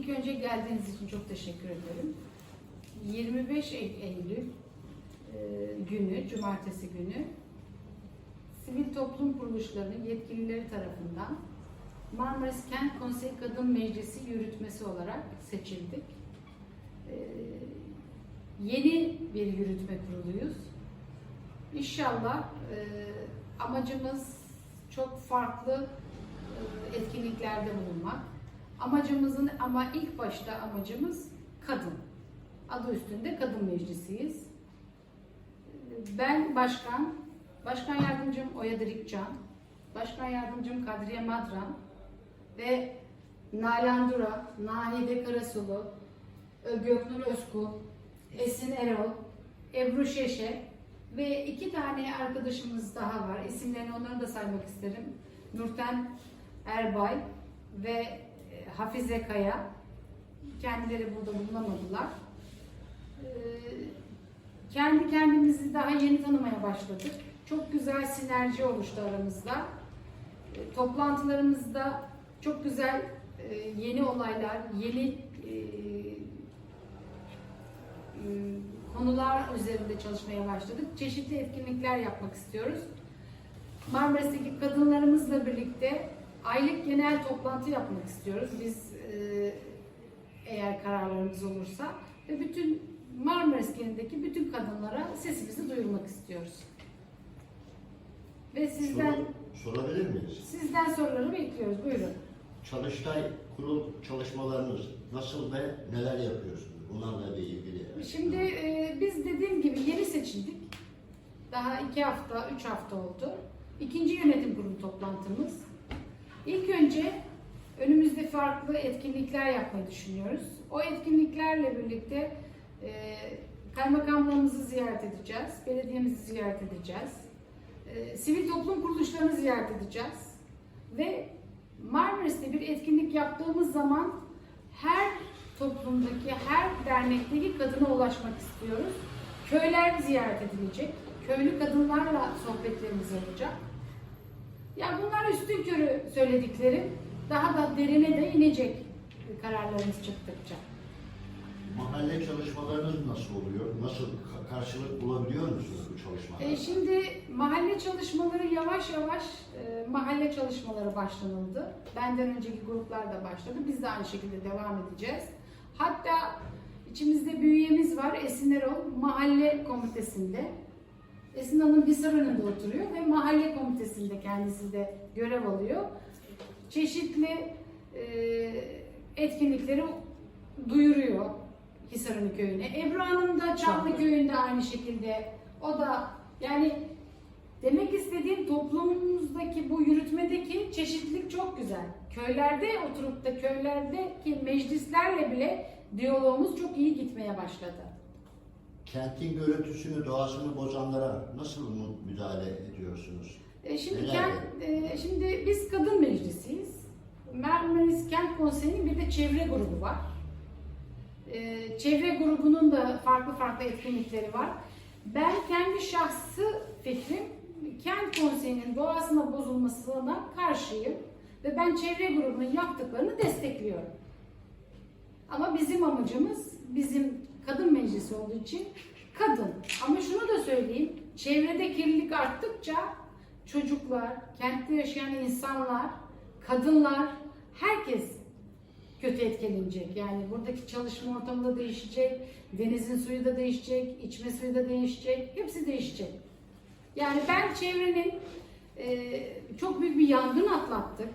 İlk önce geldiğiniz için çok teşekkür ederim. 25 Ey- Eylül e, günü, cumartesi günü sivil toplum kuruluşlarının yetkilileri tarafından Marmaris Kent Konseyi Kadın Meclisi yürütmesi olarak seçildik. E, yeni bir yürütme kuruluyuz. İnşallah e, amacımız çok farklı etkinliklerde bulunmak. Amacımızın ama ilk başta amacımız kadın. Adı üstünde kadın meclisiyiz. Ben başkan, başkan yardımcım Oya Dirikcan, başkan yardımcım Kadriye Madran ve Nalan Dura, Nahide Karasulu, Göknur Özkul, Esin Erol, Ebru Şeşe ve iki tane arkadaşımız daha var. İsimlerini onları da saymak isterim. Nurten Erbay ve Hafize Kaya. Kendileri burada bulunamadılar. Ee, Kendi kendimizi daha yeni tanımaya başladık. Çok güzel sinerji oluştu aramızda. E, Toplantılarımızda çok güzel e, yeni olaylar, yeni e, e, konular üzerinde çalışmaya başladık. Çeşitli etkinlikler yapmak istiyoruz. Marmaris'teki kadınlarımızla birlikte aylık genel toplantı yapmak istiyoruz. Biz e, eğer kararlarımız olursa ve bütün Marmaris genelindeki bütün kadınlara sesimizi duyurmak istiyoruz. Ve sizden Soru- sorabilir miyiz? sizden soruları bekliyoruz. Buyurun. Çalıştay kurul çalışmalarınız nasıl ve neler yapıyorsunuz? Bunlarla ilgili. Şimdi e, biz dediğim gibi yeni seçildik. Daha iki hafta, üç hafta oldu. İkinci yönetim kurulu toplantımız. İlk önce önümüzde farklı etkinlikler yapmayı düşünüyoruz. O etkinliklerle birlikte e, kaymakamlığımızı ziyaret edeceğiz, belediyemizi ziyaret edeceğiz, e, sivil toplum kuruluşlarını ziyaret edeceğiz ve Marmaris'te bir etkinlik yaptığımız zaman her toplumdaki, her dernekteki kadına ulaşmak istiyoruz. Köyler ziyaret edilecek, köylü kadınlarla sohbetlerimiz olacak. Ya bunlar üstün körü söylediklerim. Daha da derine de inecek kararlarımız çıktıkça. Mahalle çalışmalarınız nasıl oluyor? Nasıl ka- karşılık bulabiliyor musunuz bu çalışmalarda? E, şimdi mahalle çalışmaları yavaş yavaş e, mahalle çalışmaları başlanıldı. Benden önceki gruplar da başladı. Biz de aynı şekilde devam edeceğiz. Hatta içimizde bir üyemiz var Esin Erol mahalle komitesinde. Esin Hanım Hisarönü'nde oturuyor ve mahalle komitesinde kendisi de görev alıyor. Çeşitli e, etkinlikleri duyuruyor Hisarönü köyüne. Ebru Hanım da Çamlı köyünde aynı şekilde. O da yani demek istediğim toplumumuzdaki bu yürütmedeki çeşitlilik çok güzel. Köylerde oturup da köylerdeki meclislerle bile diyalogumuz çok iyi gitmeye başladı. Kentin görüntüsünü, doğasını bozanlara nasıl mü- müdahale ediyorsunuz? E, şimdi, Neler kent, e, şimdi biz kadın meclisiyiz. Marmaris Kent Konseyi'nin bir de çevre grubu var. E, çevre grubunun da farklı farklı etkinlikleri var. Ben kendi şahsı fikrim kent konseyinin doğasına bozulmasına karşıyım ve ben çevre grubunun yaptıklarını destekliyorum. Ama bizim amacımız bizim kadın meclisi olduğu için kadın. Ama şunu da söyleyeyim, çevrede kirlilik arttıkça çocuklar, kentte yaşayan insanlar, kadınlar, herkes kötü etkilenecek. Yani buradaki çalışma ortamı da değişecek, denizin suyu da değişecek, içme suyu da değişecek, hepsi değişecek. Yani ben çevrenin e, çok büyük bir yangın atlattık.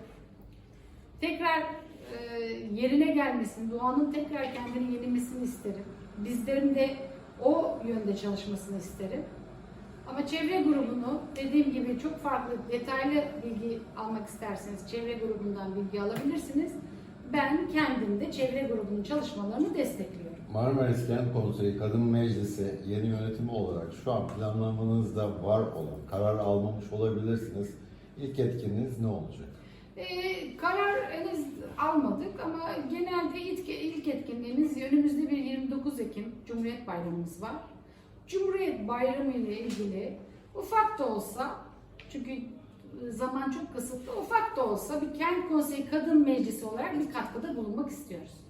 Tekrar e, yerine gelmesini, doğanın tekrar kendini yenilmesini isterim. Bizlerin de o yönde çalışmasını isterim. Ama çevre grubunu dediğim gibi çok farklı detaylı bilgi almak isterseniz çevre grubundan bilgi alabilirsiniz. Ben kendim de çevre grubunun çalışmalarını destekliyorum. Marmaris Kent Konseyi Kadın Meclisi yeni yönetimi olarak şu an planlamanızda var olan, karar almamış olabilirsiniz. İlk etkinliğiniz ne olacak? Ee, karar henüz almadık ama genelde ilk, ilk etkinliğimiz önümüzde bir 29 Ekim Cumhuriyet Bayramımız var. Cumhuriyet Bayramı ile ilgili ufak da olsa çünkü zaman çok kısıtlı ufak da olsa bir kent konseyi kadın meclisi olarak bir katkıda bulunmak istiyoruz.